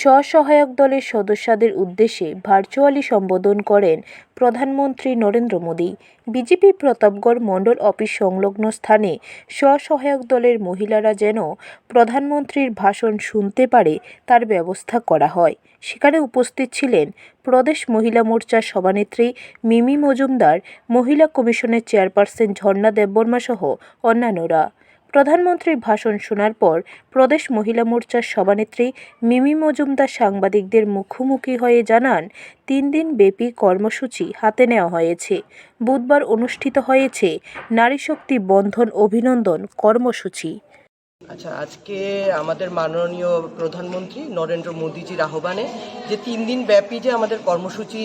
স্বসহায়ক দলের সদস্যদের উদ্দেশ্যে ভার্চুয়ালি সম্বোধন করেন প্রধানমন্ত্রী নরেন্দ্র মোদী। বিজেপি প্রতাপগড় মণ্ডল অফিস সংলগ্ন স্থানে স্বসহায়ক দলের মহিলারা যেন প্রধানমন্ত্রীর ভাষণ শুনতে পারে, তার ব্যবস্থা করা হয়। সেখানে উপস্থিত ছিলেন প্রদেশ মহিলা মোর্চার সভানেত্রী মিমি মজুমদার, মহিলা কমিশনের চেয়ারপারসন ঝর্ণা দেববর্মা সহ অন্যান্যরা। প্রধানমন্ত্রীর ভাষণ শোনার পর প্রদেশ মহিলা মোর্চার সভানেত্রী মিমি মজুমদার সাংবাদিকদের মুখোমুখি হয়ে জানান, তিন দিন ব্যাপী কর্মসূচি হাতে নেওয়া হয়েছে। বুধবার অনুষ্ঠিত হয়েছে নারী শক্তি বন্ধন অভিনন্দন কর্মসূচি। আচ্ছা আজকে আমাদের মাননীয় প্রধানমন্ত্রী নরেন্দ্র মোদীজির আহ্বানে যে তিন দিন ব্যাপী যে আমাদের কর্মসূচি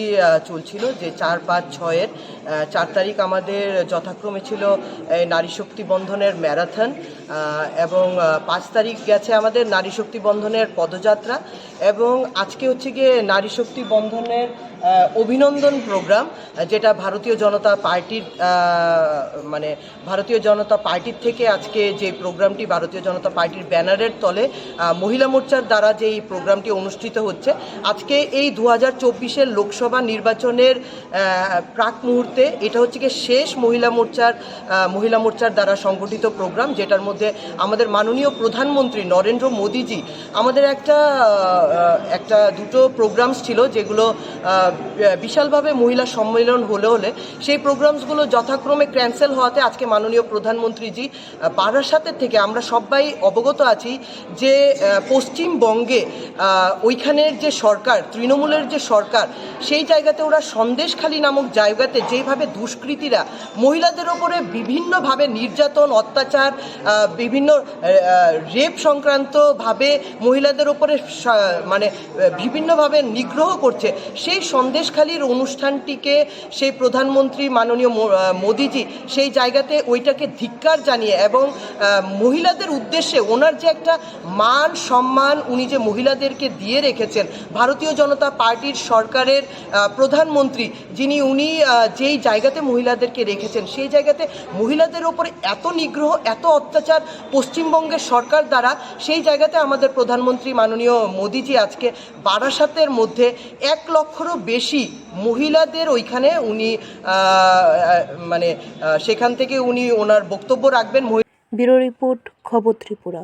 চলছিল, যে চার পাঁচ ছয়ের চার তারিখ আমাদের যথাক্রমে ছিল নারী শক্তি বন্ধনের ম্যারাথন এবং পাঁচ তারিখ গেছে আমাদের নারী শক্তি বন্ধনের পদযাত্রা, এবং আজকে হচ্ছে গিয়ে নারী শক্তি বন্ধনের অভিনন্দন প্রোগ্রাম, যেটা ভারতীয় জনতা পার্টির মানে ভারতীয় জনতা পার্টির থেকে আজকে যে প্রোগ্রামটি ভারতীয় জনতা পার্টির ব্যানারের তলে মহিলা মোর্চার দ্বারা যে এই প্রোগ্রামটি অনুষ্ঠিত হচ্ছে আজকে এই দু হাজার চব্বিশের লোকসভা নির্বাচনের প্রাক মুহূর্তে এটা হচ্ছে গিয়ে শেষ মহিলা মোর্চার মহিলা মোর্চার দ্বারা সংগঠিত প্রোগ্রাম, যেটার মধ্যে আমাদের মাননীয় প্রধানমন্ত্রী নরেন্দ্র মোদীজি আমাদের একটা একটা দুটো প্রোগ্রামস ছিল যেগুলো বিশালভাবে মহিলা সম্মেলন হলে হলে সেই প্রোগ্রামসগুলো যথাক্রমে ক্যান্সেল হওয়াতে আজকে মাননীয় প্রধানমন্ত্রীজি বারাসাতের থেকে আমরা সবাই অবগত আছি যে পশ্চিমবঙ্গে ওইখানের যে সরকার তৃণমূলের যে সরকার, সেই জায়গাতে ওরা সন্দেশখালী নামক জায়গাতে যেভাবে দুষ্কৃতীরা মহিলাদের ওপরে বিভিন্নভাবে নির্যাতন, অত্যাচার বিভিন্ন রেপ সংক্রান্তভাবে মহিলাদের ওপরে মানে বিভিন্নভাবে নিগ্রহ করছে, সেই সন্দেশখালীর অনুষ্ঠানটিকে সেই প্রধানমন্ত্রী মাননীয় মোদিজি সেই জায়গাতে ওইটাকে ধিক্কার জানিয়ে এবং মহিলাদের উদ্দেশ্যে ওনার যে একটা মান সম্মান উনি যে মহিলাদেরকে দিয়ে রেখেছেন ভারতীয় জনতা পার্টির সরকারের প্রধানমন্ত্রী যিনি উনি যেই জায়গাতে মহিলাদেরকে রেখেছেন, সেই জায়গাতে মহিলাদের ওপর এত নিগ্রহ, এত অত্যাচার পশ্চিমবঙ্গের সরকার দ্বারা, সেই জায়গাতে আমাদের প্রধানমন্ত্রী মাননীয় মোদিজি আজকে বারাসাতের মধ্যে এক লক্ষরও বেশি মহিলাদের ওইখানে উনি মানে সেখান থেকে উনি ওনার বক্তব্য রাখবেন। ব্যুরো রিপোর্ট, খবর ত্রিপুরা।